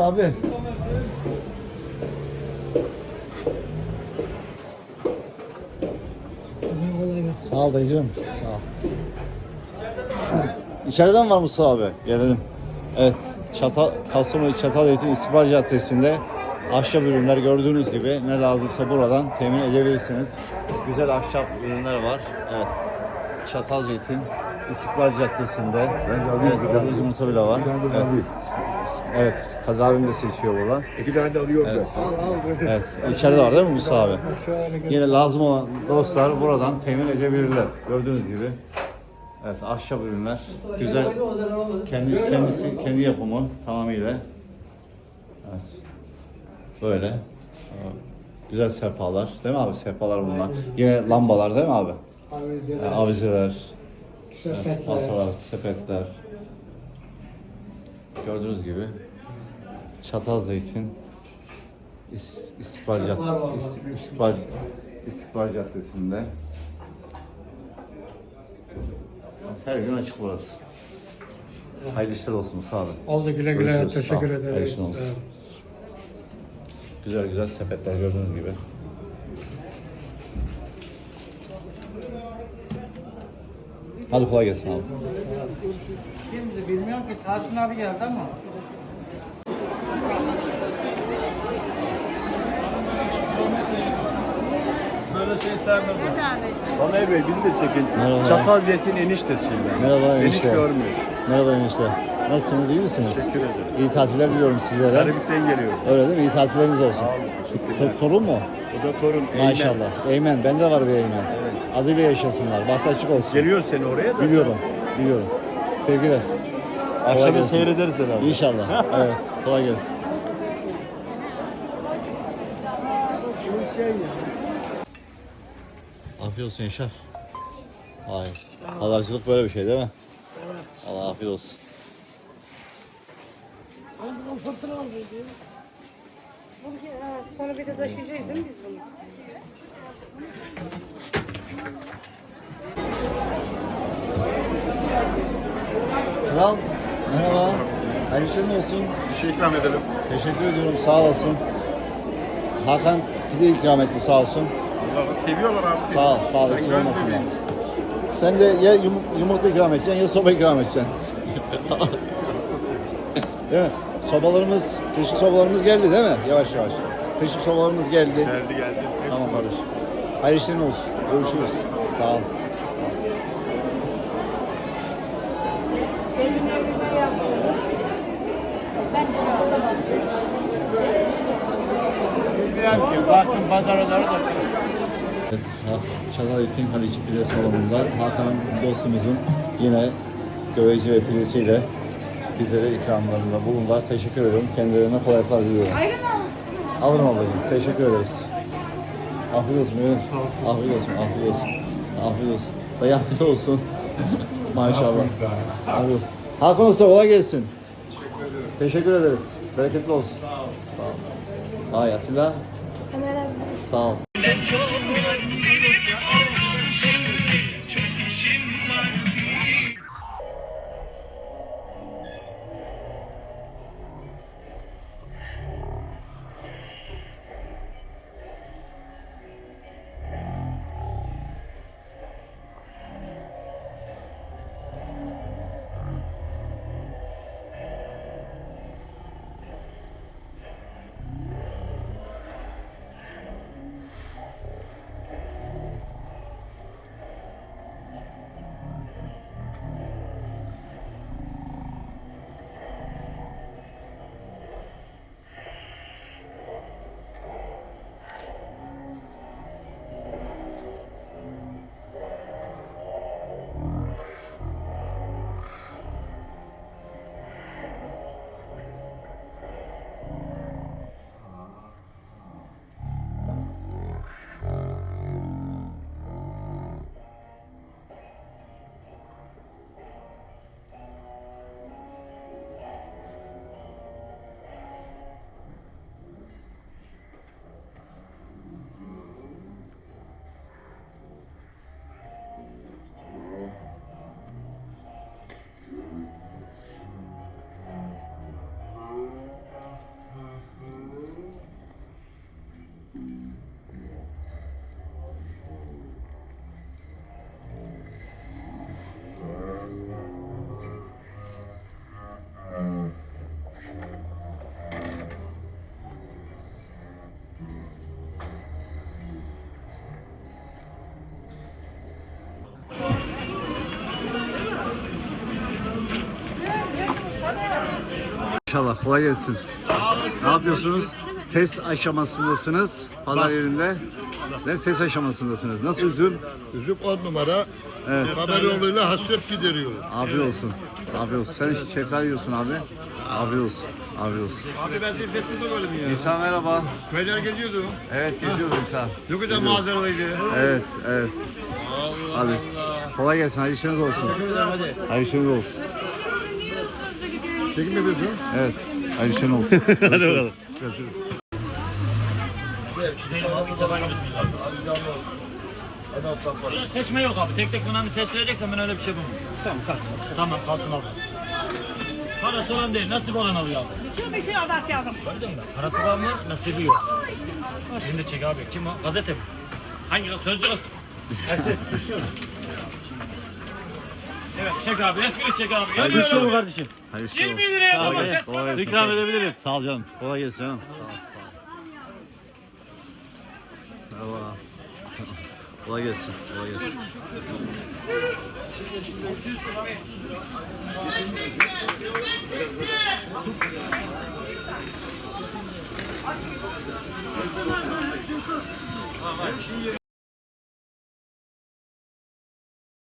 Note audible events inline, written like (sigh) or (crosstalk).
Abi. Sağ ol dayıcığım. Sağ ol. (clears throat) İçeriden var Mustafa abi. Gelelim. Evet. Çatal, Kastamonu Çatal Eğitim İstihbar Caddesi'nde ahşap ürünler gördüğünüz gibi ne lazımsa buradan temin edebilirsiniz. Güzel ahşap ürünler var. Evet. Çatal Zeytin İstiklal Caddesi'nde. Ben de alayım, Evet, yumurta bile var. Ben Evet. Evet. Kadir abim de seçiyor buradan. İki tane de alıyorum Evet. ben. Evet. İçeride var değil mi Musa abi? Yine lazım olan dostlar buradan temin edebilirler. Gördüğünüz gibi. Evet, ahşap ürünler. Güzel. Kendi kendisi kendi yapımı tamamıyla. Evet. Böyle. Güzel sehpalar. Değil mi abi? Sehpalar bunlar. Yine lambalar değil mi abi? Yani avizeler, evet, masalar, sepetler. Gördüğünüz gibi çatal zeytin İs- İstikbal, Cad- İst- Caddesi'nde. Her gün açık burası. Hayırlı işler olsun sağ olun. Oldu güle güle Görüşürüz, teşekkür. Hayırlı ederiz. olsun. Güzel güzel sepetler gördüğünüz gibi. Hadi kolay gelsin abi. Kimdi bilmiyorum ki Tahsin abi geldi ama. Taner Bey bizi de çekin. Merhaba. Çatal Zeytin eniştesiyim ben. Merhaba Eniş enişte. görmüş. Merhaba enişte. Nasılsınız iyi misiniz? Teşekkür ederim. İyi tatiller diliyorum sizlere. Karabük'ten geliyorum. Öyle değil mi? İyi tatilleriniz olsun. Sağ olun, teşekkürler. To- torun mu? Bu da torun. Eymen. Maşallah. Eymen. Bende var bir Eymen. Adıyla yaşasınlar. Bahtı açık olsun. Geliyor seni oraya da. Biliyorum. Biliyorum. Sevgiler. Kolay Akşamı gelsin. seyrederiz herhalde. İnşallah. (laughs) evet. Kolay gelsin. Afiyet olsun Yaşar. Vay. Habercilik böyle bir şey değil mi? Evet. Allah afiyet olsun. Sonra bir de taşıyacağız değil mi biz bunu? Kral. Merhaba. Hayırlı işlerin olsun. Bir şey ikram edelim. Teşekkür ediyorum. Sağ olasın. Hakan pide ikram etti sağ olsun. Seviyorlar abi. Sağ ol. Sağ ol. Eksik olmasınlar. Sen de ya yum- yumurta ikram edeceksin ya soba ikram edeceksin. (laughs) değil mi? Sobalarımız, kışlık sobalarımız geldi değil mi? Yavaş yavaş. Kışlık sobalarımız geldi. Geldi geldi. Tamam kardeşim. Hayırlı işlerin olsun. Görüşürüz. Sağ ol. Baktım pazarları da. Evet, Ha- Çatal İpin Haliç Pide Salonu'nda Hakan dostumuzun yine döveci ve pidesiyle bizlere ikramlarında bulundular. Teşekkür ediyorum. Kendilerine kolaylıklar diliyorum. Alırım ablacığım. Teşekkür ederiz. Afiyet olsun. Buyurun. Afiyet olsun. Afiyet olsun. Afiyet olsun. Dayı afiyet olsun. (laughs) Maşallah. Afiyet olsun. Hakan Usta kolay gelsin. Teşekkür ederiz. Bereketli olsun. Sağ ol. Ay Atilla. Kamera Sağ ol. İnşallah kolay gelsin. Ne yapıyorsunuz? Test aşamasındasınız pazar yerinde. Ve test aşamasındasınız. Nasıl üzüm? Üzüm 10 numara. Evet. Haber yoluyla hasret gideriyor. Afiyet olsun. Afiyet olsun. Sen şeftali yiyorsun abi. Afiyet olsun. Afiyet olsun. Abi ben senin sesini duymadım ya. İsa merhaba. Köyler geziyordu. Evet geziyoruz İsa. Ne güzel manzaralıydı. Evet, evet. Allah Hadi. Allah. Kolay gelsin. Hayırlı işleriniz olsun. Hadi. Hayırlı işleriniz olsun. Çekim yapıyorsun. Evet. Hayırlı işleriniz olsun. (laughs) Hadi bakalım. Seçme yok abi. Tek tek bunları seçtireceksen ben öyle bir şey yapamam. Tamam kalsın. Tamam kalsın abi. Parası olan değil, nasip olan alıyor abi. Şu bir şey adat yavrum. Gördün mü? Parası var mı, nasibi yok. Şimdi çek abi. Kim o? Gazete mi? Hangi? Sözcü gazete. Ersin, Evet çek abi. Resmini çek abi. Yanıyorum. kardeşim? Hayırlı işler 20 olsun. liraya Kolay domates. gelsin. Kolay gelsin. İkram edebilirim. Sağ ol canım. Kolay gelsin canım. Merhaba. Kolay gelsin. Kolay gelsin.